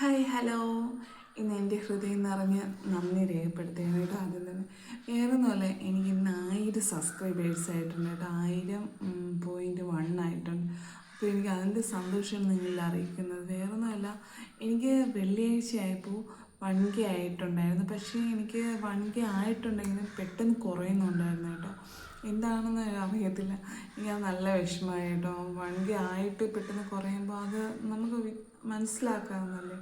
Hi hello ഇന്ന് എന്റെ ഹൃദയം നിറഞ്ഞ് നന്ദി രേഖപ്പെടുത്തുകയാണ് കേട്ടോ ആദ്യം തന്നെ. വേറെ ഒന്നുമല്ല എനിക്ക് ഇന്ന് ആയിരം സബ്സ്ക്രൈബേഴ്സ് ആയിട്ടുണ്ട് കേട്ടോ. ആയിരം പോയിന്റ് വൺ ആയിട്ടുണ്ട്. അപ്പോൾ എനിക്ക് അതിന്റെ സന്തോഷം നിങ്ങളിൽ അറിയിക്കുന്നത്. വേറെ ഒന്നുമല്ല എനിക്ക് വെള്ളിയാഴ്ച ആയപ്പോൾ വൺ കെ ആയിട്ടുണ്ടായിരുന്നു പക്ഷേ എനിക്ക് വൺ കെ ആയിട്ടുണ്ടെങ്കിലും പെട്ടെന്ന് കുറയുന്നുണ്ടായിരുന്നു കേട്ടോ. എന്താണെന്ന് അറിയത്തില്ല. അത് നല്ല വിഷമമായി കേട്ടോ. വൺ കെ ആയിട്ട് പെട്ടെന്ന് കുറയുമ്പോൾ അത് നമുക്ക് മനസ്സിലാക്കാവുന്നല്ലേ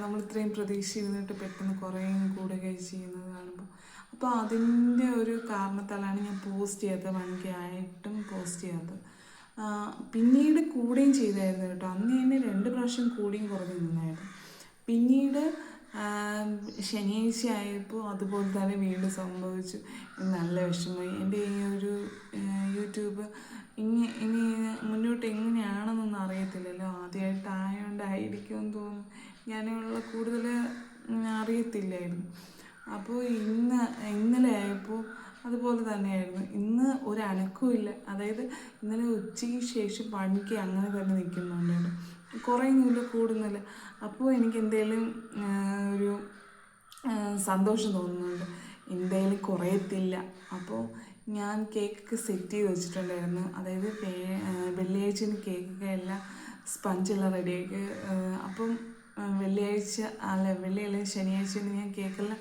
നമ്മൾ ഇത്രയും പ്രതീക്ഷിച്ചിരുന്നിട്ട് പെട്ടെന്ന് കുറയും കൂടുകയും ചെയ്യുന്നത് കാണുമ്പോൾ അപ്പോൾ അതിന്റെ ഒരു കാരണത്താലാണ് ഞാൻ പോസ്റ്റ് ചെയ്യാത്തത് വൺ കെ ആയിട്ടും പോസ്റ്റ് ചെയ്യാത്തത് പിന്നീട് കൂടുകയും ചെയ്തായിരുന്നു കേട്ടോ. അന്ന് തന്നെ രണ്ട് പ്രാവശ്യം കൂടിയും കുറഞ്ഞു നിന്നായിരുന്നു. പിന്നീട് ശനിയാഴ്ച ആയപ്പോൾ അതുപോലെ തന്നെ വീണ്ടും സംഭവിച്ചു. നല്ല വിഷമമായി എന്റെ ഈ ഒരു യൂട്യൂബ് ഇനി ഇനി മുന്നോട്ട് എങ്ങനെയാണെന്നൊന്നും അറിയത്തില്ലല്ലോ. ആദ്യമായിട്ടായോണ്ടായിരിക്കുമെന്ന് തോന്നുന്നു. ഞാനുള്ള കൂടുതൽ അറിയത്തില്ലായിരുന്നു. അപ്പോൾ ഇന്ന് ഇന്നലെ ആയപ്പോൾ അതുപോലെ തന്നെയായിരുന്നു. ഇന്ന് ഒരു അനക്കുമില്ല അതായത് ഇന്നലെ ഉച്ചയ്ക്ക് ശേഷം പണിക്ക് അങ്ങനെ തന്നെ നിൽക്കുന്നുണ്ട്. കുറയുന്നില്ല കൂടുന്നില്ല. അപ്പോൾ എനിക്ക് എന്തെങ്കിലും ഒരു സന്തോഷം തോന്നുന്നുണ്ട്. എന്തെങ്കിലും കുറയത്തില്ല. അപ്പോൾ ഞാൻ കേക്കൊക്കെ സെറ്റ് ചെയ്ത് വെച്ചിട്ടുണ്ടായിരുന്നു. അതായത് വേ- ആ, വെള്ളിയാഴ്ചന് കേക്കൊക്കെ എല്ലാം സ്പഞ്ചെല്ലാം റെഡിയാക്കി അപ്പം വെള്ളിയാഴ്ച അല്ല വെള്ളിയല്ല ശനിയാഴ്ച ഞാൻ കേക്കെല്ലാം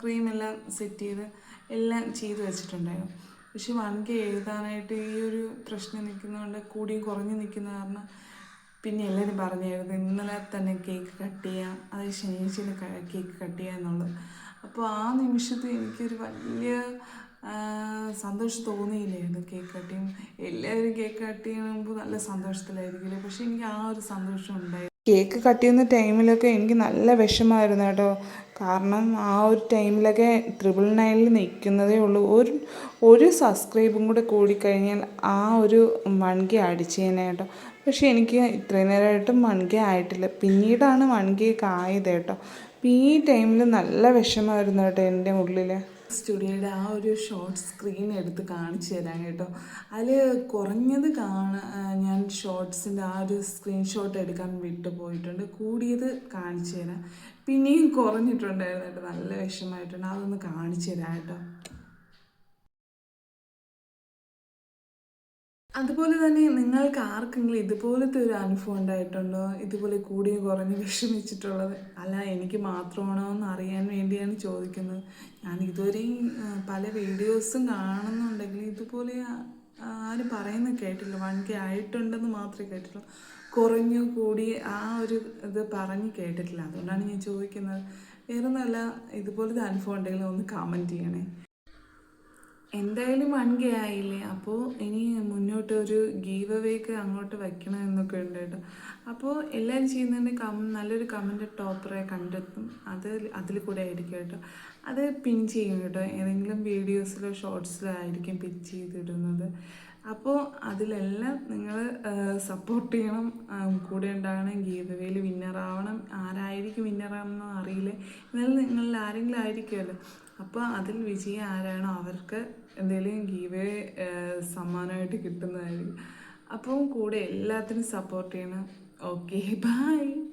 ക്രീമെല്ലാം സെറ്റ് ചെയ്ത് എല്ലാം ചെയ്ത് വെച്ചിട്ടുണ്ടായിരുന്നു. പക്ഷെ വൺ എഴുതാനായിട്ട് ഈ ഒരു പ്രശ്നം നിൽക്കുന്നതുകൊണ്ട് കൂടിയും കുറഞ്ഞു നിൽക്കുന്ന കാരണം പിന്നെ എല്ലാവരും പറഞ്ഞായിരുന്നു ഇന്നലെ തന്നെ കേക്ക് കട്ട് ചെയ്യാം അത് ശനിയാഴ്ച കേക്ക് കട്ട് ചെയ്യുക എന്നുള്ളത്. അപ്പോൾ ആ നിമിഷത്തിൽ എനിക്കൊരു വലിയ സന്തോഷം തോന്നിയില്ലായിരുന്നു കേക്ക് കട്ട് ചെയ്യും എല്ലാവരും കേക്ക് കട്ട് ചെയ്യുമ്പോൾ നല്ല സന്തോഷത്തിലായിരിക്കില്ല? പക്ഷെ എനിക്ക് ആ ഒരു സന്തോഷം ഉണ്ടായി. കേക്ക് കട്ട് ചെയ്യുന്ന ടൈമിലൊക്കെ എനിക്ക് നല്ല വിഷമമായിരുന്നു കേട്ടോ. കാരണം ആ ഒരു ടൈമിലൊക്കെ ട്രിപ്പിൾ നയനിൽ നിൽക്കുന്നതേ ഉള്ളൂ. ഒരു ഒരു സബ്സ്ക്രൈബും കൂടെ കൂടിക്കഴിഞ്ഞാൽ ആ ഒരു വൺ കെ അടിച്ചേനെ കേട്ടോ. പക്ഷേ എനിക്ക് ഇത്രയും നേരമായിട്ടും വൺ കെ ആയിട്ടില്ല. പിന്നീടാണ് വൺ കെ ഒക്കെ ആയത് കേട്ടോ. അപ്പം ഈ ടൈമിൽ നല്ല വിഷമമായിരുന്നു കേട്ടോ എന്റെ ഉള്ളിൽ സ്റ്റുഡിയോയുടെ ആ ഒരു ഷോർട്ട് സ്ക്രീൻ എടുത്ത് കാണിച്ചു തരാം കേട്ടോ. അതിൽ കുറഞ്ഞത് കാണാൻ ഞാൻ ഷോർട്സിന്റെ ആ ഒരു സ്ക്രീൻഷോട്ട് എടുക്കാൻ വിട്ടു പോയിട്ടുണ്ട്. കൂടിയത് കാണിച്ചു തരാം. പിന്നെയും കുറഞ്ഞിട്ടുണ്ടായിരുന്നു കേട്ടോ. നല്ല വിഷമമായിട്ടുണ്ട്. അതൊന്ന് കാണിച്ചു തരാം കേട്ടോ. അതുപോലെ തന്നെ നിങ്ങൾക്ക് ആർക്കെങ്കിലും ഇതുപോലത്തെ ഒരു അനുഭവം ഉണ്ടായിട്ടുണ്ടോ? ഇതുപോലെ കൂടിയും കുറഞ്ഞ് വിഷമിച്ചിട്ടുള്ളത്? അല്ല എനിക്ക് മാത്രമാണോ എന്ന് അറിയാൻ വേണ്ടിയാണ് ചോദിക്കുന്നത്. ഞാൻ ഇതുവരെയും പല വീഡിയോസും കാണുന്നുണ്ടെങ്കിൽ ഇതുപോലെ ആരും പറയുന്ന കേട്ടില്ല വൺ കെ ആയിട്ടുണ്ടെന്ന് മാത്രമേ കേട്ടിട്ടുള്ളൂ. കുറഞ്ഞു കൂടി ആ ഒരു ഇത് പറഞ്ഞ് കേട്ടിട്ടില്ല. അതുകൊണ്ടാണ് ഞാൻ ചോദിക്കുന്നത്. വേറെ ഒന്നുമല്ല ഇതുപോലത്തെ അനുഭവം ഉണ്ടെങ്കിൽ ഒന്ന് കമന്റ് ചെയ്യണേ. എന്തായാലും വൺ കെ ആയില്ലേ അപ്പോൾ ഇനി മുന്നോട്ട് ഒരു ഗീവ് അവേക്ക് അങ്ങോട്ട് വയ്ക്കണം എന്നൊക്കെ ഉണ്ട് കേട്ടോ. അപ്പോൾ എല്ലാവരും ചെയ്യുന്നതിന് കം നല്ലൊരു കമന്റ് ടോപ്പറെ കണ്ടെത്തും. അത് അതിൽ കൂടെ ആയിരിക്കും കേട്ടോ. അത് പിൻ ചെയ്യും കേട്ടോ. ഏതെങ്കിലും വീഡിയോസിലോ ഷോർട്സിലോ ആയിരിക്കും പിൻ ചെയ്തിടുന്നത്. അപ്പോൾ അതിലെല്ലാം നിങ്ങൾ സപ്പോർട്ട് ചെയ്യണം. കൂടെ ഉണ്ടാകണം അവേയിൽ വിന്നറാവണം ആരായിരിക്കും വിന്നറാണെന്നോ അറിയില്ല. എന്നാലും നിങ്ങളിൽ ആരെങ്കിലും ആയിരിക്കുമല്ലോ. അപ്പോൾ അതിൽ വിജയം ആരാണോ അവർക്ക് എന്തെങ്കിലും ഗീവേ സമ്മാനമായിട്ട് കിട്ടുന്നതായിരിക്കും. അപ്പോൾ കൂടെ എല്ലാത്തിനും സപ്പോർട്ട് ചെയ്യണം. Okay bye